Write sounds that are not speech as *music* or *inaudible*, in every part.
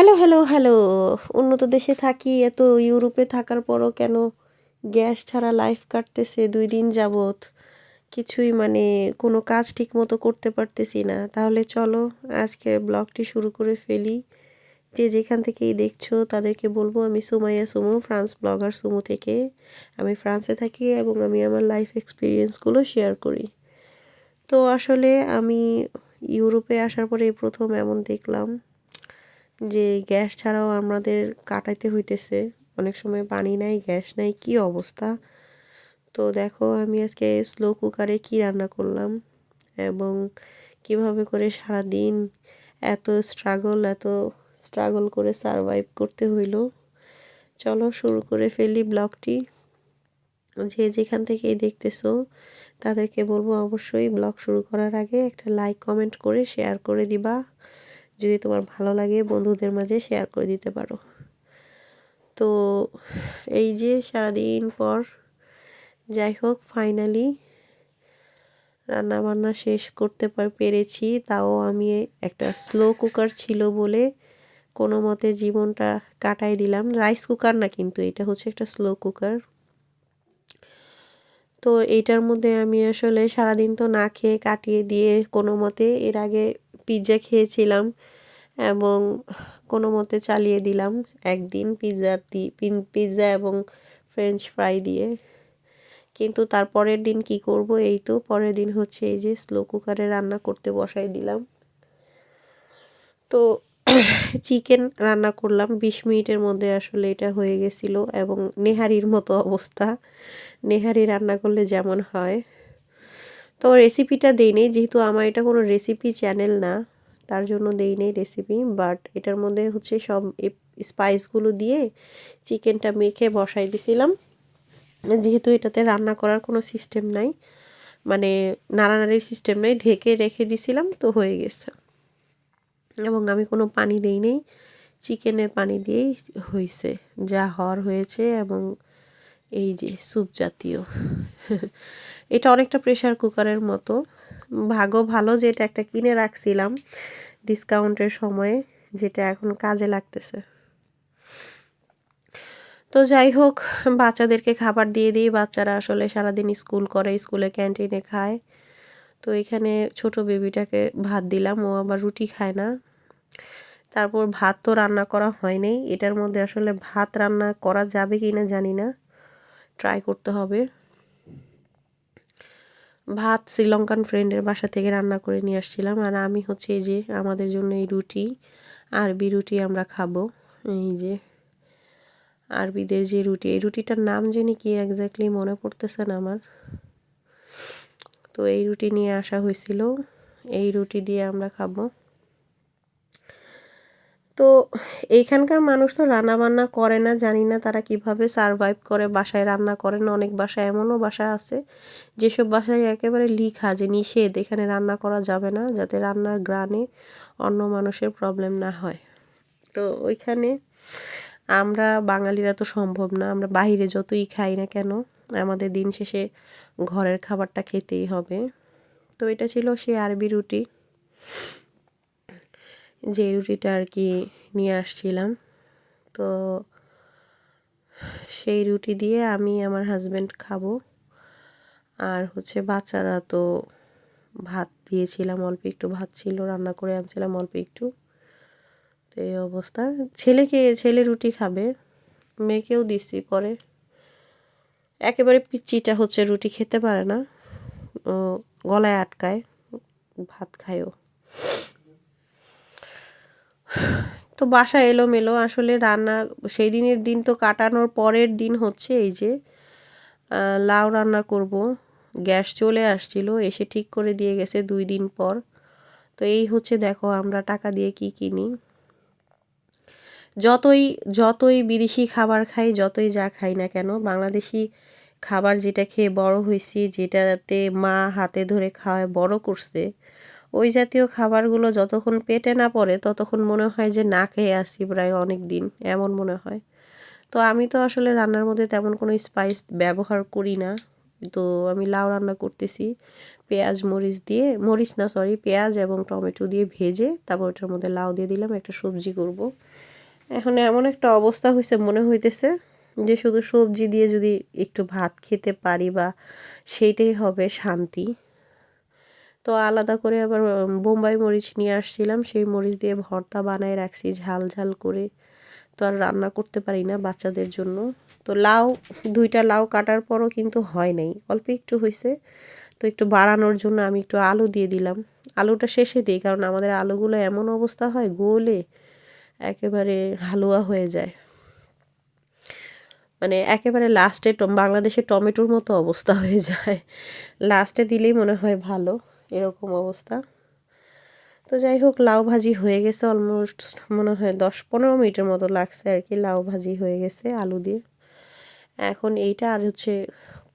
Hello hello hello উন্নত দেশে থাকি, এত ইউরোপে থাকার পরও কেন গ্যাস ছাড়া লাইফ কাটতেছে? দুই দিন যাবত কিছুই মানে কোনো কাজ ঠিক মতো করতে পারতেছি না। তাহলে চলো, আজকের ব্লগটি শুরু করে ফেলি। যে যেখান থেকেই দেখছ, তাদেরকে বলব আমি সুমাইয়া সুমু, ফ্রান্স ব্লগার সুমু থেকে। আমি ফ্রান্সে থাকি এবং আমি আমার লাইফ এক্সপিরিয়েন্সগুলো শেয়ার করি। তো আসলে আমি ইউরোপে আসার পরে প্রথম এমন দেখলাম যে গ্যাস ছাড়াও আমাদের কাটাইতে হইতেছে। অনেক সময় পানি নাই, গ্যাস নাই, কি অবস্থা? তো দেখো, আমি আজকে স্লো কুকারে কি রান্না করলাম এবং কীভাবে করে সারা দিন এত স্ট্রাগল এত স্ট্রাগল করে সারভাইভ করতে হইল। চলো শুরু করে ফেলি ব্লগটি। যে যেখান থেকেই দেখতেছো, তাদেরকে বলব অবশ্যই ব্লগ শুরু করার আগে একটা লাইক কমেন্ট করে শেয়ার করে দিবা। যদি তোমার ভালো লাগে বন্ধুদের মাঝে শেয়ার করে দিতে পারো। তো এই যে সারাদিন পর যাই হোক ফাইনালি রান্নাবান্না শেষ করতে পেরেছি। তাও আমি একটা স্লো কুকার ছিল বলে কোনো মতে জীবনটা কাটাই দিলাম। রাইস কুকার না কিন্তু, এটা হচ্ছে একটা স্লো কুকার তো এইটার মধ্যে আমি আসলে সারাদিন তো না খেয়ে কাটিয়ে দিয়ে কোনো মতে এর আগে পিৎজা খেয়েছিলাম। এবং কোনো মতে চালিয়ে দিলাম একদিন পিৎজার দি পিৎজা এবং ফ্রেঞ্চ ফ্রাই দিয়ে। কিন্তু তার পরের দিন কি করব? এই তো পরের দিন হচ্ছে এই যে স্লো কুকারে রান্না করতে বসাই দিলাম। তো *coughs* চিকেন রান্না করলাম। বিশ মিনিটের মধ্যে আসলে এটা হয়ে গেছিল এবং নেহারির মতো অবস্থা। নেহারি রান্না করলে যেমন হয়। তো রেসিপিটা দেই নেই যেহেতু আমার এটা কোনো রেসিপি চ্যানেল না। তার জন্য দেই নেই রেসিপি বাট এটার মধ্যে হচ্ছে সব স্পাইসগুলো দিয়ে চিকেনটা মেখে বসাই দিছিলাম। যেহেতু এটাতে রান্না করার কোনো সিস্টেম নাই মানে নাড়ানাড়ির সিস্টেম নাই, ঢেকে রেখে দিছিলাম তো হয়ে গেছে। এবং আমি কোনো পানি দেই নেই চিকেনের পানি দিয়েই হয়েছে যা হর হয়েছে এবং এই যে স্যুপ জাতীয়। *laughs* এটা অনেকটা প্রেশার কুকারের মতো। ভাগও ভালো যে এটা একটা কিনে রাখছিলাম ডিসকাউন্টের সময়ে, যেটা এখন কাজে লাগতেছে। তো যাই হোক, বাচ্চাদেরকে খাবার দিয়ে দিই। বাচ্চারা আসলে সারাদিন স্কুল করে, স্কুলে ক্যান্টিনে খায়। তো এখানে ছোট বেবিটাকে ভাত দিলাম, ও আবার রুটি খায় না। তারপর ভাত তো রান্না করা হয়নি এটার মধ্যে আসলে ভাত রান্না করা যাবে কি না জানি না। ট্রাই করতে হবে। ভাত শ্রীলঙ্কান ফ্রেন্ডের বাসা থেকে রান্না করে নিয়ে আসছিলাম। আর আমি হচ্ছে এই যে আমাদের জন্য এই রুটি, আরবি রুটি আমরা খাব। এই যে আরবিদের যে রুটি, এই রুটিটার নাম জানি কি একজাক্টলি মনে পড়তেছে না আমার। তো এই রুটি নিয়ে আসা হয়েছিল। এই রুটি দিয়ে আমরা খাব। তো এইখানকার মানুষ তো রান্না বান্না করে না, জানি না তারা কীভাবে সারভাইভ করে, বাসায় রান্না করে না, অনেক বাসায় এমনও বাসা আছে যেসব বাসায় একেবারে লিখা যে নিষেধ, এখানে রান্না করা যাবে না যাতে রান্নার গ্রানে অন্য মানুষের প্রবলেম না হয়। তো ওইখানে আমরা বাঙালিরা তো সম্ভব না, আমরা বাহিরে যতই খাই না কেন, আমাদের দিন শেষে ঘরের খাবারটা খেতেই হবে। তো এটা ছিল সে আরবি রুটি। যে রুটিটা আর কি নিয়ে আসছিলাম। তো সেই রুটি দিয়ে আমি আমার হাজব্যান্ড খাব। আর হচ্ছে বাচ্চারা তো ভাত দিয়েছিলাম, অল্প একটু ভাত ছিল, রান্না করে আনছিলাম অল্প একটু। তো এই অবস্থা। ছেলেকে, ছেলে রুটি খাবে, মেয়েকেও দিছি পরে। একেবারে পিচিটা হচ্ছে রুটি খেতে পারে না। গলায় আটকায়, ভাত খায়ও। তো বাসা এলোমেলো। আসলে রান্না সেই দিনের দিন তো কাটানোর পরের দিন হচ্ছে এই যে লাউ রান্না করব। গ্যাস চলে আসছিল, এসে ঠিক করে দিয়ে গেছে দুই দিন পর। তো এই হচ্ছে দেখো আমরা টাকা দিয়ে কি কিনি। যতই যতই বিদেশি খাবার খাই, যতই যা খাই না কেন, বাংলাদেশি খাবার যেটা খেয়ে বড় হয়েছি, যেটাতে মা হাতে ধরে খাওয়ায়, বড় করছে। ওই জাতীয় খাবারগুলো যতক্ষণ পেটে না পড়ে, ততক্ষণ মনে হয় যে না খেয়ে আসি প্রায় অনেক দিন এমন মনে হয়। তো আমি তো আসলে রান্নার মধ্যে তেমন কোনো স্পাইস ব্যবহার করি না। তো আমি লাউ রান্না করতেছি, পেঁয়াজ, মরিচ দিয়ে, মরিচ না সরি পেঁয়াজ এবং টমেটো দিয়ে ভেজে তারপর ওটার মধ্যে লাউ দিয়ে দিলাম, একটা সবজি করব। এখন এমন একটা অবস্থা হয়েছে মনে হইতেছে যে শুধু সবজি দিয়ে যদি একটু ভাত খেতে পারি বা সেইটাই হবে শান্তি। তো আলাদা করে আবার বোম্বাই মরিচ নিয়ে আসছিলাম। সেই মরিচ দিয়ে ভর্তা বানায় রাখছি, ঝাল ঝাল করে। তো আর রান্না করতে পারি না বাচ্চাদের জন্য। তো লাউ, দুইটা লাউ কাটার পরও কিন্তু হয় নাই। অল্প একটু হয়েছে তো একটু বাড়ানোর জন্য আমি একটু আলু দিয়ে দিলাম। আলুটা শেষে দিই, কারণ আমাদের আলুগুলো এমন অবস্থা হয়, গোলে একেবারে হালুয়া হয়ে যায়। মানে একেবারে লাস্টে বাংলাদেশে টমেটোর মতো অবস্থা হয়ে যায়। লাস্টে দিলেই মনে হয় ভালো। এরকম অবস্থা। তো যাই হোক, লাউ ভাজি হয়ে গেছে অলমোস্ট মনে হয় দশ পনেরো মিনিটের মতো লাগছে আর কি লাউ ভাজি হয়ে গেছে আলু দিয়ে। এখন এইটা আর হচ্ছে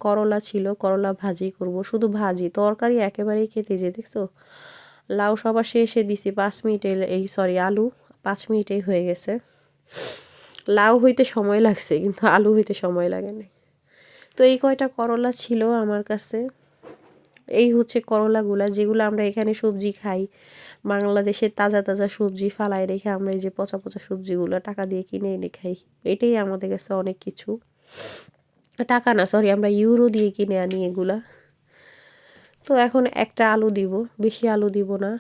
করলা ছিল, করলা ভাজি করব। শুধু ভাজি, তরকারি একেবারেই খেতে যে, দেখছ? লাউ সবার শেষে দিছি, পাঁচ মিনিটে এই সরি আলু পাঁচ মিনিটেই হয়ে গেছে। লাউ হইতে সময় লাগছে, কিন্তু আলু হইতে সময় লাগে তো এই কয়টা করলা ছিল আমার কাছে এই হচ্ছে করলাগুলা যেগুলো আমরা এখানে সবজি খাই। বাংলাদেশের তাজা তাজা সবজি ফালায় রেখে আমরা এই যে পচা পচা সবজিগুলো টাকা দিয়ে কিনে এনে খাই। এটাই আমাদের কাছে অনেক কিছু। টাকা না সরি আমরা ইউরো দিয়ে কিনে আনি এগুলা। তো এখন একটা আলু দিব, বেশি আলু দিব না,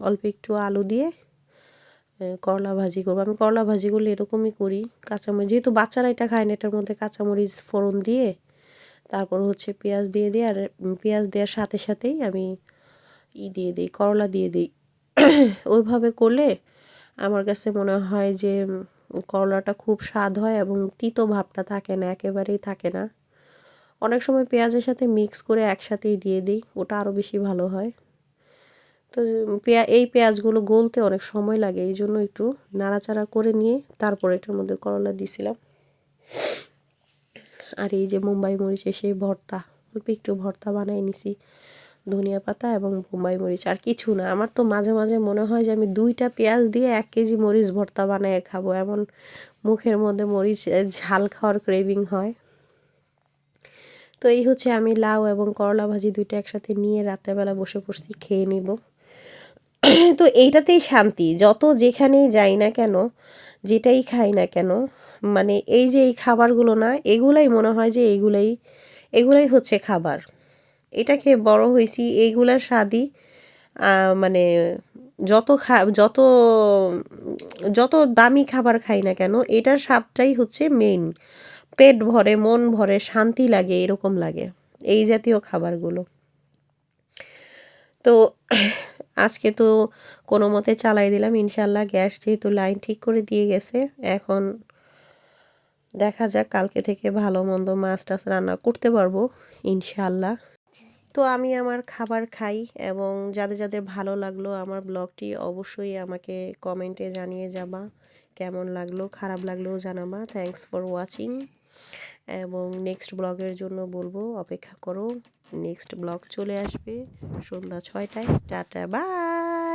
অল্প একটু আলু দিয়ে করলা ভাজি করব। আমি করলা ভাজিগুলো এরকমই করি, কাঁচামরিচ, যেহেতু বাচ্চারা এটা খায় না, এটার মধ্যে কাঁচামরিচ ফোড়ন দিয়ে তারপর হচ্ছে পেঁয়াজ দিয়ে দিই আর পেঁয়াজ দেওয়ার সাথে সাথেই আমি ই দিয়ে দিই, করলা দিয়ে দিই। *coughs* ওইভাবে করলে আমার কাছে মনে হয় যে করলাটা খুব স্বাদ হয় এবং তিতো ভাবটা থাকে না, একেবারেই থাকে না। অনেক সময় পেঁয়াজের সাথে মিক্স করে একসাথেই দিয়ে দিই, ওটা আরও বেশি ভালো হয়। তো পেঁয়া, এই পেঁয়াজগুলো গলতে অনেক সময় লাগে এই জন্য একটু নাড়াচাড়া করে নিয়ে তারপর এটার মধ্যে করলা দিয়েছিলাম আর এই যে মুম্বাই মরিচে সেই ভর্তা, অল্প একটু ভর্তা বানিয়ে নিছি, ধনিয়া পাতা এবং বোম্বাই মরিচ, আর কিছু না। আমার তো মাঝে মাঝে মনে হয় যে আমি দুইটা পেঁয়াজ দিয়ে এক কেজি মরিচ ভর্তা বানিয়ে খাব। এমন মুখের মধ্যে মরিচ ঝাল খাওয়ার ক্রেভিং হয়। তো এই হচ্ছে আমি লাউ এবং করলা ভাজি দুইটা একসাথে নিয়ে রাত্রেবেলা বসে পড়ছি, খেয়ে নিব। তো এইটাতেই শান্তি। যত যেখানেই যাই না কেন, যেটাই খাই না কেন মানে এই যে এই খাবারগুলো না, এগুলাই মনে হয় যে এইগুলাই এগুলাই হচ্ছে খাবার। এটা খেয়ে বড় হয়েছি এইগুলার স্বাদই মানে যত খা, যত যত দামি খাবার খাই না কেন, এটার স্বাদটাই হচ্ছে মেইন পেট ভরে, মন ভরে, শান্তি লাগে, এরকম লাগে এই জাতীয় খাবারগুলো। তো আজকে তো কোনো মতে চালাই দিলাম ইনশাল্লাহ গ্যাস যেহেতু লাইন ঠিক করে দিয়ে গেছে, এখন দেখা যাক, কালকে থেকে ভালো মন্দ মাছ টাছ রান্না করতে পারব ইনশাল্লাহ তো আমি আমার খাবার খাই এবং যাদের যাদের ভালো লাগল আমার ব্লগটি অবশ্যই আমাকে কমেন্টে জানিয়ে যাবা, কেমন লাগল, খারাপ লাগলেও জানাবা। থ্যাংকস ফর ওয়াচিং এবং নেক্সট ব্লগের জন্য বলব, অপেক্ষা করো নেক্সট ব্লগ চলে আসবে সন্ধ্যা ছয়টায়। Tata bye